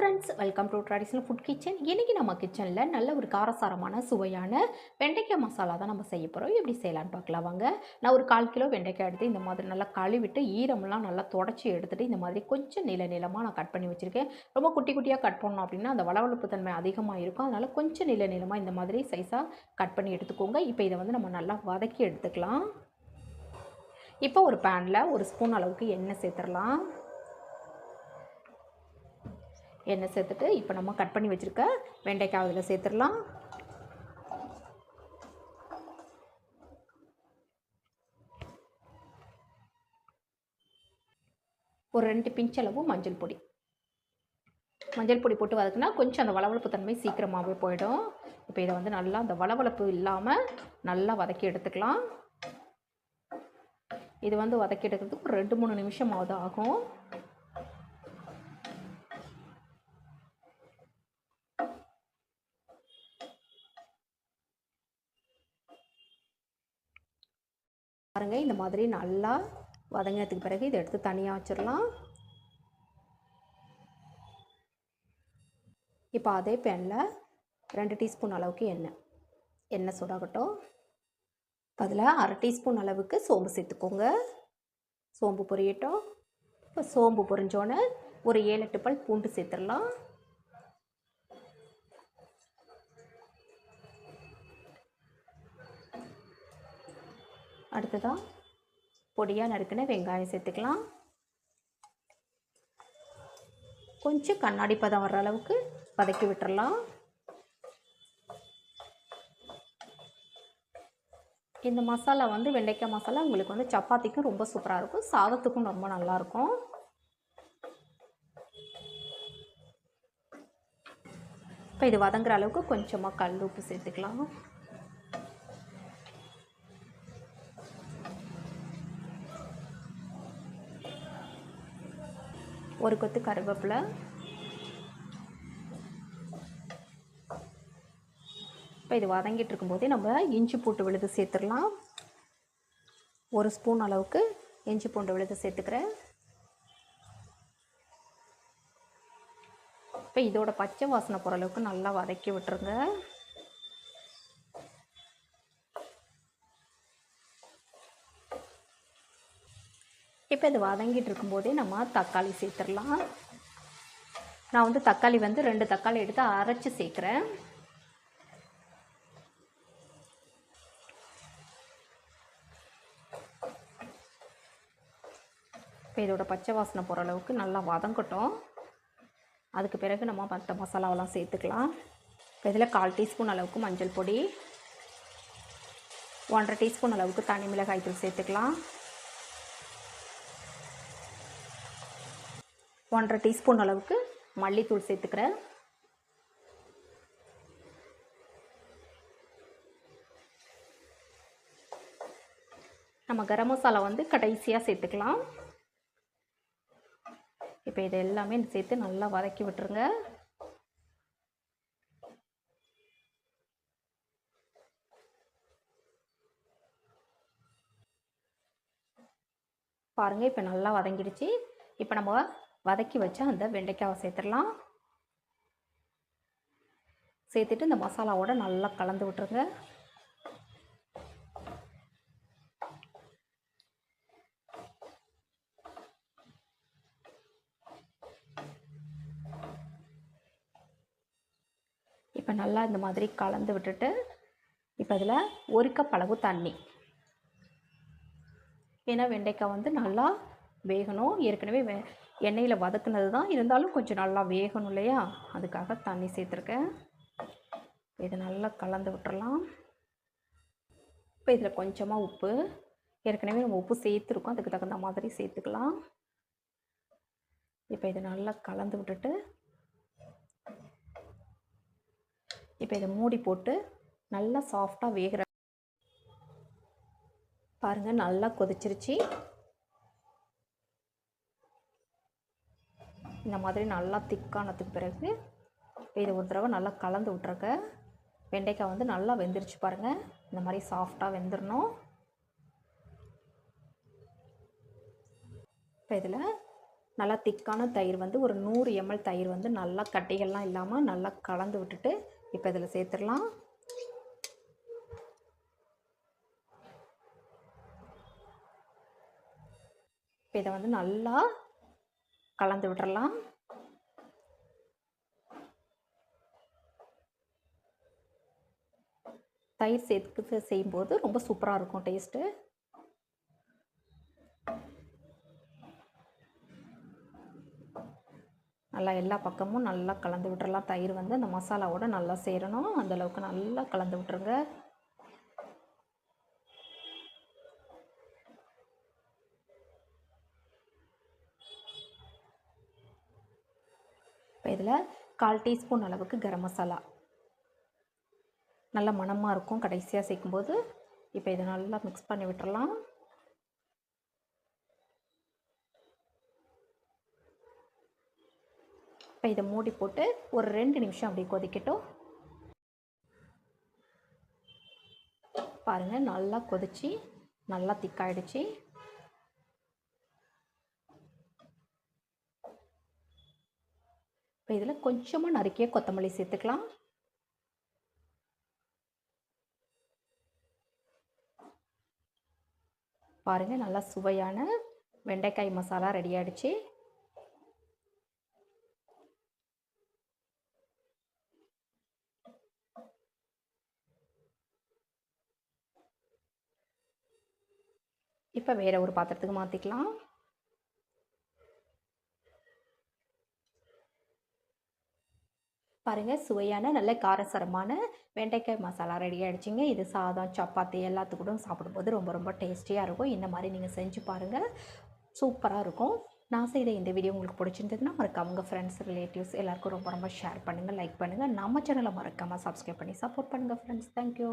Friends welcome to traditional food kitchen இன்றைக்கி நம்ம கிச்சனில் நல்ல ஒரு காரசாரமான சுவையான வெண்டைக்காய் மசாலா தான் நம்ம செய்ய போகிறோம் எப்படி செய்யலான்னு பார்க்கலாம் வாங்க. நான் ஒரு கால் கிலோ வெண்டைக்காய் எடுத்து இந்த மாதிரி நல்லா கழுவிட்டு ஈரமெல்லாம் நல்லா தொடச்சி எடுத்துகிட்டு இந்த மாதிரி கொஞ்சம் நில நிலமாக நான் கட் பண்ணி வச்சுருக்கேன். ரொம்ப குட்டி குட்டியாக கட் பண்ணோம் அப்படின்னா அந்த வளவளப்பு தன்மை அதிகமாக இருக்கும் அதனால் கொஞ்சம் நில நிலமாக இந்த மாதிரி சைஸாக கட் பண்ணி எடுத்துக்கோங்க. இப்போ இதை வந்து நம்ம நல்லா வதக்கி எடுத்துக்கலாம். இப்போ ஒரு பேனில் ஒரு ஸ்பூன் அளவுக்கு எண்ணெய் சேர்த்துடலாம். எண்ணெய் சேர்த்துட்டு இப்போ நம்ம கட் பண்ணி வச்சுருக்க வெண்டைக்காய் அதில் சேர்த்துடலாம். ஒரு ரெண்டு பிஞ்சளவு மஞ்சள் பொடி. மஞ்சள் பொடி போட்டு வதக்குனா கொஞ்சம் அந்த வளவளப்பு தன்மை சீக்கிரமாகவே போயிடும். இப்போ இதை வந்து நல்லா அந்த வளவளப்பு இல்லாமல் நல்லா வதக்கி எடுத்துக்கலாம். இது வந்து வதக்கி எடுக்கிறதுக்கு ஒரு ரெண்டு மூணு நிமிஷமாவது ஆகும். பாருங்கள் இந்த மாதிரி நல்லா வதங்கினதுக்கு பிறகு இதை எடுத்து தனியாக வச்சிடலாம். இப்போ அதே பேனில் ரெண்டு டீஸ்பூன் அளவுக்கு எண்ணெய். எண்ணெய் சூடாகட்டும். அதில் அரை டீஸ்பூன் அளவுக்கு சோம்பு சேர்த்துக்கோங்க. சோம்பு பொரியட்டும். இப்போ சோம்பு பொரிஞ்சோன்னே ஒரு ஏழு எட்டு பல் பூண்டு சேர்த்துடலாம். அடுத்ததாக பொடியாக நறுக்கின வெங்காயம் சேர்த்துக்கலாம். கொஞ்சம் கண்ணாடி பதம் வர்ற அளவுக்கு வதக்கி விட்டுறலாம். இந்த மசாலா வந்து வெண்டைக்காய் மசாலா உங்களுக்கு வந்து சப்பாத்திக்கும் ரொம்ப சூப்பராக இருக்கும். சாதத்துக்கும் ரொம்ப நல்லாயிருக்கும் இப்போ இது வதங்குற அளவுக்கு கொஞ்சமாக கல் உப்பு சேர்த்துக்கலாம். ஒரு கொத்து கருவேப்பிலை. இப்போ இது வதங்கிட்டு இருக்கும்போதே நம்ம இஞ்சி பூண்டு விழுது சேர்த்துடலாம். ஒரு ஸ்பூன் அளவுக்கு இஞ்சி பூண்டு விழுது சேர்த்துக்கிறேன். இப்போ இதோட பச்சை வாசனை போகிற அளவுக்கு நல்லா வதக்கி விட்டுருங்க. இப்போ இது வதங்கிட்டு இருக்கும்போதே நம்ம தக்காளி சேர்த்துடலாம். நான் வந்து தக்காளி வந்து ரெண்டு தக்காளி எடுத்து அரைச்சி சேர்க்குறேன். இப்போ இதோட பச்சை வாசனை போகிற அளவுக்கு நல்லா வதங்கட்டும். அதுக்கு பிறகு நம்ம மற்ற மசாலாவெல்லாம் சேர்த்துக்கலாம். இப்போ இதில் கால் டீஸ்பூன் அளவுக்கு மஞ்சள் பொடி ஒன்றரை டீஸ்பூன் அளவுக்கு தனி மிளகாய் தூள் சேர்த்துக்கலாம். ஒன்றரை டீஸ்பூன் அளவுக்கு மல்லித்தூள் சேர்த்துக்கிறேன். நம்ம கரம் மசாலா வந்து கடைசியாக சேர்த்துக்கலாம். இப்போ இது எல்லாமே சேர்த்து நல்லா வதக்கி விட்டுருங்க. பாருங்கள் இப்போ நல்லா வதங்கிடுச்சு. இப்போ நம்ம வதக்கி வச்ச அந்த வெண்டைக்காவை சேர்த்துடலாம். சேர்த்துட்டு இந்த மசாலாவோட நல்லா கலந்து விட்டுருங்க. இப்போ நல்லா இந்த மாதிரி கலந்து விட்டுட்டு இப்போ அதில் ஒரு கப் அளவு தண்ணி. ஏன்னா வெண்டைக்காய் வந்து நல்லா வேகணும். ஏற்கனவே வே எண்ணெயில் வதக்குனது தான். இருந்தாலும் கொஞ்சம் நல்லா வேகணும் இல்லையா? அதுக்காக தண்ணி சேர்த்துருக்கேன். இதை நல்லா கலந்து விட்டுறலாம். இப்போ இதில் கொஞ்சமாக உப்பு. ஏற்கனவே நம்ம உப்பு சேர்த்துருக்கோம். அதுக்கு தகுந்த மாதிரி சேர்த்துக்கலாம். இப்போ இதை நல்லா கலந்து விட்டுட்டு இப்போ இதை மூடி போட்டு நல்லா சாஃப்டாக வேகிற பாருங்கள் நல்லா கொதிச்சிருச்சு. இந்த மாதிரி நல்லா திக்கானதுக்கு பிறகு இதை ஒரு தடவை நல்லா கலந்து விட்ருக்க வெண்டைக்காய் வந்து நல்லா வெந்துருச்சு பாருங்கள் இந்த மாதிரி சாஃப்டாக வெந்துடணும் இப்போ இதில் நல்லா திக்கான தயிர் வந்து ஒரு நூறு எம்எல் தயிர் வந்து நல்லா கட்டிகள்லாம் இல்லாமல் நல்லா கலந்து விட்டுட்டு இப்போ இதில் சேர்த்துடலாம். இப்போ இதை வந்து நல்லா கலந்து விடலாம் தயிர் சேர்த்து செய்யும்போது ரொம்ப சூப்பராக இருக்கும் டேஸ்ட்டு நல்லா எல்லா பக்கமும் நல்லா கலந்து விட்டுறலாம். தயிர் வந்து அந்த மசாலாவோட நல்லா சேரணும். அந்தளவுக்கு நல்லா கலந்து விட்டுருங்க. இப்போ இதில் கால் டீஸ்பூன் அளவுக்கு கரம் மசாலா. நல்ல மணமாக இருக்கும் கடைசியாக சேர்க்கும்போது. இப்போ இதை நல்லா மிக்ஸ் பண்ணி விட்டுறலாம். இப்போ இதை மூடி போட்டு ஒரு ரெண்டு நிமிஷம் அப்படியே கொதிக்கட்டும். பாருங்கள் நல்லா கொதிச்சு நல்லா திக்காயிடுச்சு இப்போ இதில் கொஞ்சமாக நறுக்கிய கொத்தமல்லி சேர்த்துக்கலாம். பாருங்கள் நல்லா சுவையான வெண்டைக்காய் மசாலா ரெடி ஆகிடுச்சு இப்போ வேறு ஒரு பாத்திரத்துக்கு மாற்றிக்கலாம் பாருங்கள் சுவையான நல்ல காரசரமான வெண்டைக்காய் மசாலா ரெடி ஆகிடுச்சிங்க இது சாதம் சப்பாத்தி எல்லாத்துக்கூடும் சாப்பிடும்போது ரொம்ப ரொம்ப டேஸ்டியாக இருக்கும். இந்த மாதிரி நீங்கள் செஞ்சு பாருங்கள் சூப்பராக இருக்கும். நான் செய்த இந்த வீடியோ உங்களுக்கு பிடிச்சிருந்ததுன்னா மறக்காம உங்கள் ஃப்ரெண்ட்ஸ் ரிலேட்டிவ்ஸ் எல்லாருக்கும் ரொம்ப ரொம்ப ஷேர் பண்ணுங்கள் லைக் பண்ணுங்கள் நம்ம சேனலை மறக்காமல் சப்ஸ்கிரைப் பண்ணி சப்போர்ட் பண்ணுங்கள் ஃப்ரெண்ட்ஸ் தேங்க்யூ